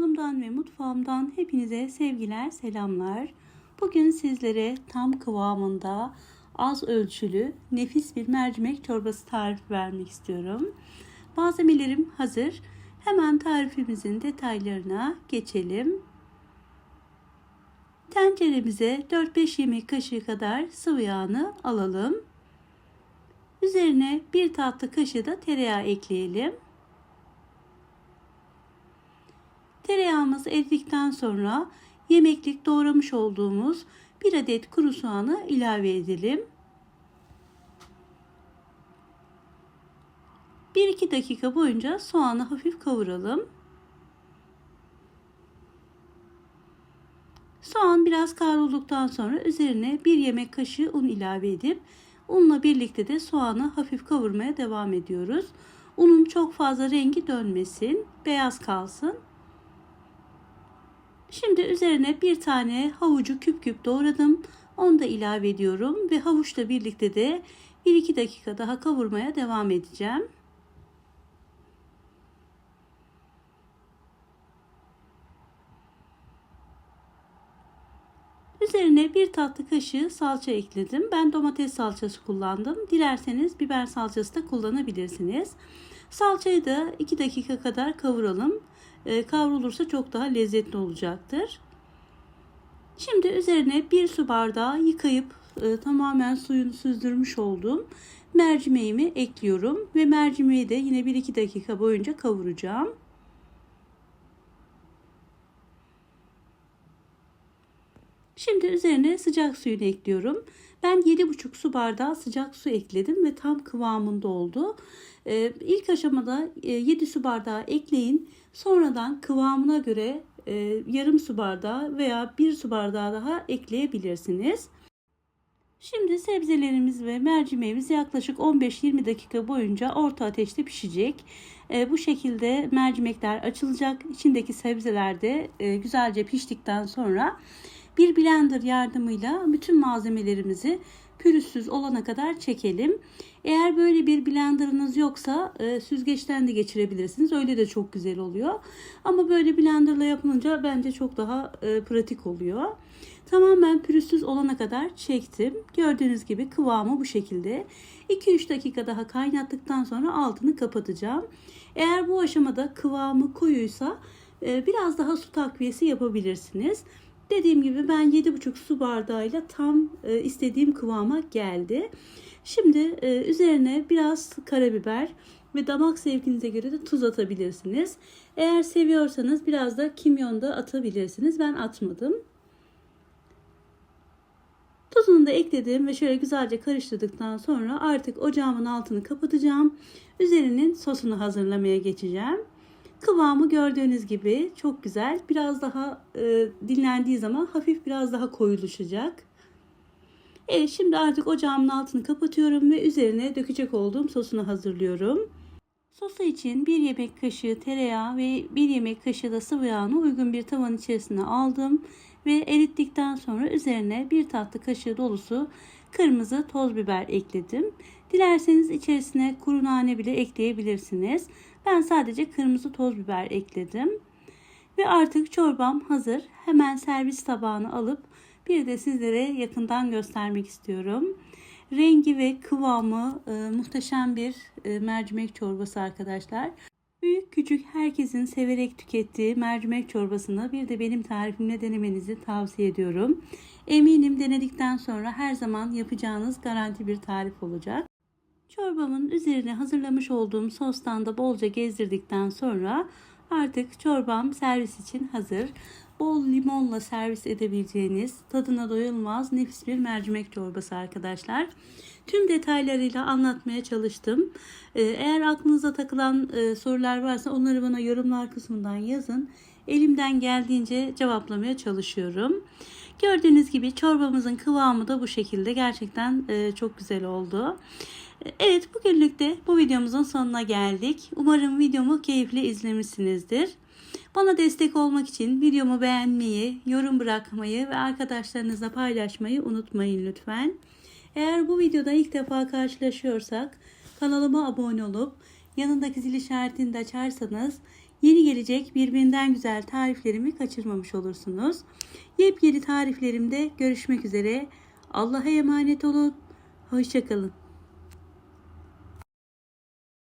Kanalımdan ve mutfağımdan hepinize sevgiler, selamlar. Bugün sizlere tam kıvamında az ölçülü nefis bir mercimek çorbası tarifi vermek istiyorum. Malzemelerim hazır. Hemen tarifimizin detaylarına geçelim. Tenceremize 4-5 yemek kaşığı kadar sıvı yağını alalım. Üzerine bir tatlı kaşığı da tereyağı ekleyelim. Tereyağımız eridikten sonra yemeklik doğramış olduğumuz bir adet kuru soğanı ilave edelim. 1-2 dakika boyunca soğanı hafif kavuralım. Soğan biraz kavrulduktan sonra üzerine bir yemek kaşığı un ilave edip unla birlikte de soğanı hafif kavurmaya devam ediyoruz. Unun çok fazla rengi dönmesin, beyaz kalsın. Şimdi üzerine bir tane havucu küp küp doğradım. Onu da ilave ediyorum ve havuçla birlikte de 1-2 dakika daha kavurmaya devam edeceğim. Üzerine bir tatlı kaşığı salça ekledim. Ben domates salçası kullandım. Dilerseniz biber salçası da kullanabilirsiniz. Salçayı da 2 dakika kadar kavuralım. E, kavrulursa çok daha lezzetli olacaktır. Şimdi üzerine bir su bardağı yıkayıp e, tamamen suyunu süzdürmüş olduğum mercimeğimi ekliyorum ve mercimeği de yine 1-2 dakika boyunca kavuracağım. Şimdi üzerine sıcak suyunu ekliyorum. Ben 7,5 su bardağı sıcak su ekledim ve tam kıvamında oldu. Ee, ilk aşamada e, 7 su bardağı ekleyin. Sonradan kıvamına göre e, yarım su bardağı veya 1 su bardağı daha ekleyebilirsiniz. Şimdi sebzelerimiz ve mercimeğimiz yaklaşık 15-20 dakika boyunca orta ateşte pişecek. E, bu şekilde mercimekler açılacak. İçindeki sebzeler de e, güzelce piştikten sonra bir blender yardımıyla bütün malzemelerimizi pürüzsüz olana kadar çekelim. Eğer böyle bir blenderınız yoksa e, süzgeçten de geçirebilirsiniz. Öyle de çok güzel oluyor. Ama böyle blenderla yapılınca bence çok daha e, pratik oluyor. Tamamen pürüzsüz olana kadar çektim. Gördüğünüz gibi kıvamı bu şekilde. 2-3 dakika daha kaynattıktan sonra altını kapatacağım. Eğer bu aşamada kıvamı koyuysa e, biraz daha su takviyesi yapabilirsiniz. Dediğim gibi ben 7,5 su bardağıyla tam e, istediğim kıvama geldi. Şimdi e, üzerine biraz karabiber ve damak zevkinize göre de tuz atabilirsiniz. Eğer seviyorsanız biraz da kimyon da atabilirsiniz. Ben atmadım. Tuzunu da ekledim ve şöyle güzelce karıştırdıktan sonra artık ocağımın altını kapatacağım. Üzerinin sosunu hazırlamaya geçeceğim. Kıvamı gördüğünüz gibi çok güzel. Biraz daha e, dinlendiği zaman hafif biraz daha koyuluşacak. Evet şimdi artık ocağımın altını kapatıyorum ve üzerine dökecek olduğum sosunu hazırlıyorum. Sosu için 1 yemek kaşığı tereyağı ve 1 yemek kaşığı da sıvı yağını uygun bir tavanın içerisine aldım ve erittikten sonra üzerine bir tatlı kaşığı dolusu kırmızı toz biber ekledim. Dilerseniz içerisine kuru nane bile ekleyebilirsiniz. Ben sadece kırmızı toz biber ekledim. Ve artık çorbam hazır. Hemen servis tabağına alıp bir de sizlere yakından göstermek istiyorum. Rengi ve kıvamı e, muhteşem bir e, mercimek çorbası arkadaşlar. Büyük küçük herkesin severek tükettiği mercimek çorbasını bir de benim tarifimle denemenizi tavsiye ediyorum. Eminim denedikten sonra her zaman yapacağınız garanti bir tarif olacak. Çorbamın üzerine hazırlamış olduğum sostan da bolca gezdirdikten sonra artık çorbam servis için hazır. Bol limonla servis edebileceğiniz tadına doyulmaz nefis bir mercimek çorbası arkadaşlar. Tüm detaylarıyla anlatmaya çalıştım. Ee, eğer aklınıza takılan e, sorular varsa onları bana yorumlar kısmından yazın. Elimden geldiğince cevaplamaya çalışıyorum. Gördüğünüz gibi çorbamızın kıvamı da bu şekilde. Gerçekten e, çok güzel oldu. Evet bugünlük de bu videomuzun sonuna geldik. Umarım videomu keyifle izlemişsinizdir. Bana destek olmak için videomu beğenmeyi, yorum bırakmayı ve arkadaşlarınızla paylaşmayı unutmayın lütfen. Eğer bu videoda ilk defa karşılaşıyorsak kanalıma abone olup yanındaki zil işaretini de açarsanız Yeni gelecek birbirinden güzel tariflerimi kaçırmamış olursunuz. Yepyeni tariflerimde görüşmek üzere. Allah'a emanet olun. Hoşçakalın.